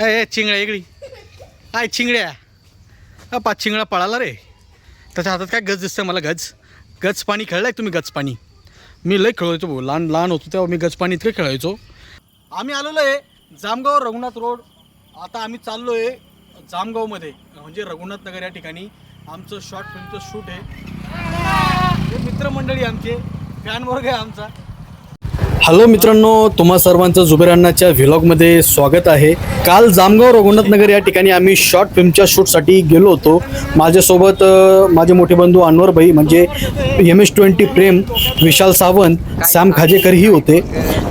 ए चिंगड्या इकडी. I चिंगड्या हा पाच चिंगडा पळाला रे. त्याच्या हातात काय गज दिसतं मला गज? गज पाणी खेळलाय तुम्ही गज पाणी. मी लय खेळायचो भाऊ. लहान लहान होतो तेव्हा मी गज पाणी इतकं खेळायचो. आम्ही आलेलो आहे जामगाव रघुनाथ रोड. आता आम्ही चाललो आहे जामगावमध्ये. म्हणजे रघुनाथ नगर या ठिकाणी. आमचं शॉर्ट फिल्मचं शूट आहे. हे मित्रमंडळी आमचे. फॅन वर्ग आहे आमचा. हॅलो मित्रांनो तुम्हा सर्वांचं जुबेर अण्णाच्या व्हिलॉगमध्ये स्वागत आहे. काल जामगाव रघुनाथनगर या ठिकाणी आम्ही शॉर्ट फिल्मच्या शूटसाठी गेलो होतो. माझ्यासोबत माझे मोठे बंधू अनवर भाई म्हणजे M S twenty Prem Vishal Sawant Sam खाजेकरही होते.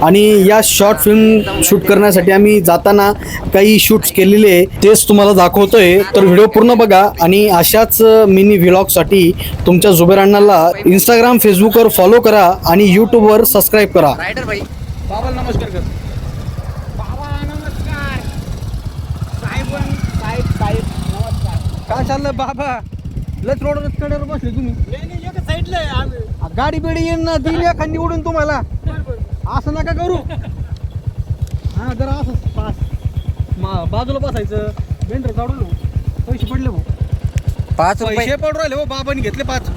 आणि या शॉर्ट फिल्म शूट करण्यासाठी आम्ही जाताना काही शूट्स केलेले आहे. तेच तुम्हाला दाखवतोय. तर व्हिडिओ पूर्ण बघा आणि अशाच मिनी व्हिलॉगसाठी तुमच्या जुबेर अण्णाला इंस्टाग्राम फेसबुकवर फॉलो करा आणि यूट्यूबवर सबस्क्राईब करा. रायडर भाई. बाबाला नमस्कार कर. बाबा नमस्कार. साहेब साहेब साहेब नमस्कार. काय चाललंय बाबा? लच रोडवर कडेवर बसले तुम्ही. गाडी बिडी येईन ना दिली एखादी उडून तुम्हाला. असं नका करू. हा जरा असं पास. मा बाजूला बसायचं. बेंटर काढून पैसे पडले भाऊ. पाच पैसे पडू राहिले हो बाबांनी घेतले पाच.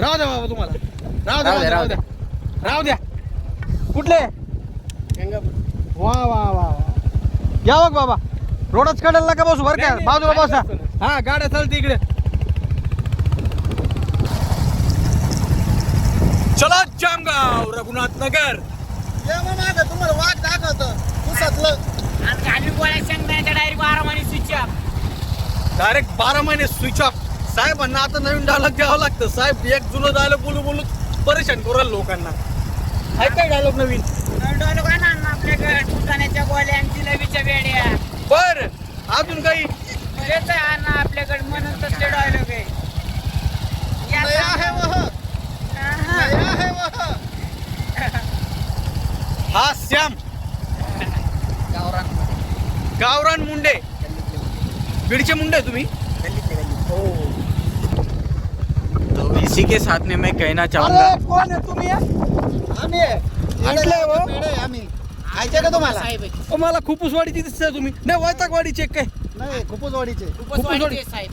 राहू द्या बाबा तुम्हाला. राहू द्या राहू द्या, राहू द्या. राहू द्या. कुठले? वा वा वा वा. या बघ बाबा. रोडच कडेल नका बसू बरं का? बाजूला बसा. हा गाड्या चालते इकडे. चला जामगाव रघुनाथ नगर. तुम्हाला वाट दाखवतो. घालवी गोळ्या शेंगदाण्याच्या डायरेक्ट बारा महिने स्विच डायरेक्ट बारा महिने स्विच ऑफ साहेबांना आता नवीन डायलॉग द्यावं लागतं. साहेब एक जुनं डायलॉग बोलू बोलू परेशान करू राहिलं लोकांना. आहे काय डायलॉग नवीन? डोलो काय ना आपल्याकडे फुटाण्याच्या गोळ्या आणि जिलेबीच्या वेड्या बर. अजून काही? आहे आपल्याकडे म्हणून तसले डायलॉग आहे या सांगा. आहा. हा श्याम गावरान मुंडे. बीडचे मुंडे तुम्ही? तो इसी के साथ में मैं कहना चाहूंगा। अरे, कोण आहे तुम्ही? आम्ही म्हटलंय हो. आम्ही. खायचे का तुम्हाला? साहेब आहे. ओ, मला खुपूसवाडीची दिसतंय तुम्ही. नाही वैतागवाडीचे काय? नाही खूपच वाढीचे खूपच आहे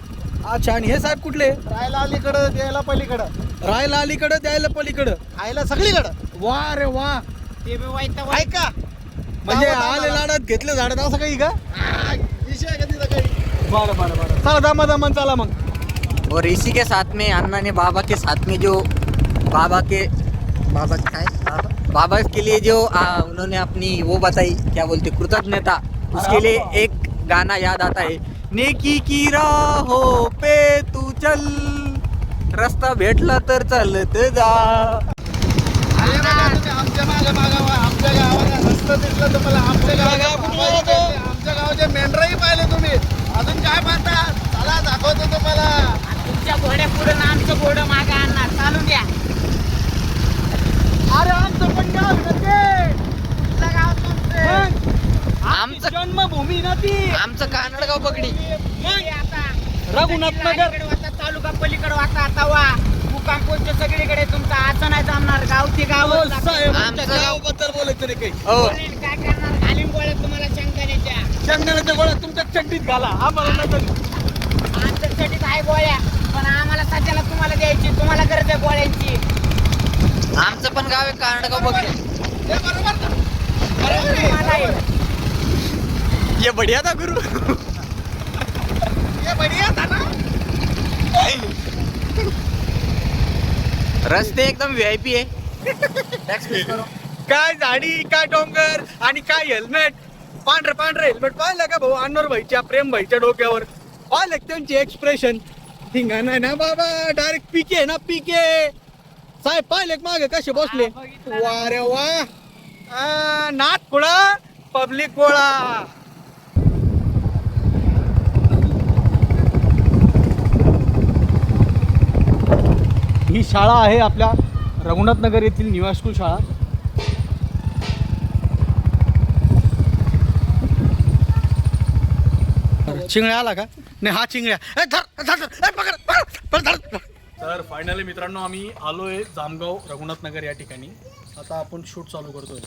अच्छा आणि हे साहेब कुठले? राहायला अलीकडं द्यायला पलीकडं. राहायला अलीकडं द्यायला पलीकडं. खायला सगळीकडं. वा रे वा. ते बी वाईट. ऐका. म्हणजे दावा आले. लाडात घेतले झाडात असं काही का? विषय आहे का तिथं काही. बरं बरं बरं. चला दमा दमन चला मग. और इसी के साथ में अन्ना ने बाबा के साथ में जो बाबा के बाबा क्या है बाबा बाबा के लिए जो आ, उन्होंने अपनी वो बताई क्या बोलते कृतज्ञता उसके लिए एक गाना याद आता है। नेकी की राहों पे तू चल रस्ता भेटला तर चालत जा। आमच्या मागे मागा वा. आमच्या गावाला रस्ता दिसलं तुम्हाला आमच्या गावाच्या आमच्या गावाचे मेंढरही पाहिले तुम्ही. अजून काय पाहता? चला दाखवतो तुम्हाला. तुमच्या घोड्या पुढे ना आमचं घोडं मागे आणणार. चालू द्या. अरे आमचं पण गाव गाव तुमचं? आमचं जन्मभूमी ना ती. आमचं कानडगाव पगडी. हे आता रघुनाथ नगर तालुका पलीकडे वाचा तवा पोस्ट सगळीकडे तुमचा असं नाही जमणार. गावची गाव हो, साहेब. आमच्या आमचं गाव- गावाबद्दल बोलायचं नाही काही. हो. काय करणार? घालीन गोळ्या तुम्हाला शंकराच्या चंदनाच्या गोळ्या तुमच्या चड्डीत घाला. आम्हाला नका आमच्यासाठी आहे गोळ्या पण आम्हाला सध्याला तुम्हाला द्यायची तुम्हाला गरज आहे गोळ्यांची. आमचं पण गाव आहे कानडगाव पगडी तुम्हाला आहे. ये बढिया था गुरु हे बढिया था ना रस्ते एकदम व्ही आय पी आहे. काय झाडी काय डोंगर आणि काय हेल्मेट पांढरे पांढरे हेल्मेट पाहिलं का भाऊ? अण्णर भाईच्या प्रेम भाईच्या डोक्यावर. पाहिलं का त्यांची एक्सप्रेशन नाही ना बाबा डायरेक्ट पीके ना पीके साहेब पाहिले मागे कसे बसले? ना. वा रे वा. आ, नाथ कुळा पब्लिक गोळा. ही शाळा आहे आपल्या रघुनाथ नगर येथील निवास स्कूल शाळा. चिंगळ्या आला का? नाही हा चिंगळ्या. तर फायनली मित्रांनो आम्ही आलोय जामगाव रघुनाथ नगर या ठिकाणी. आता आपण शूट चालू करतोय.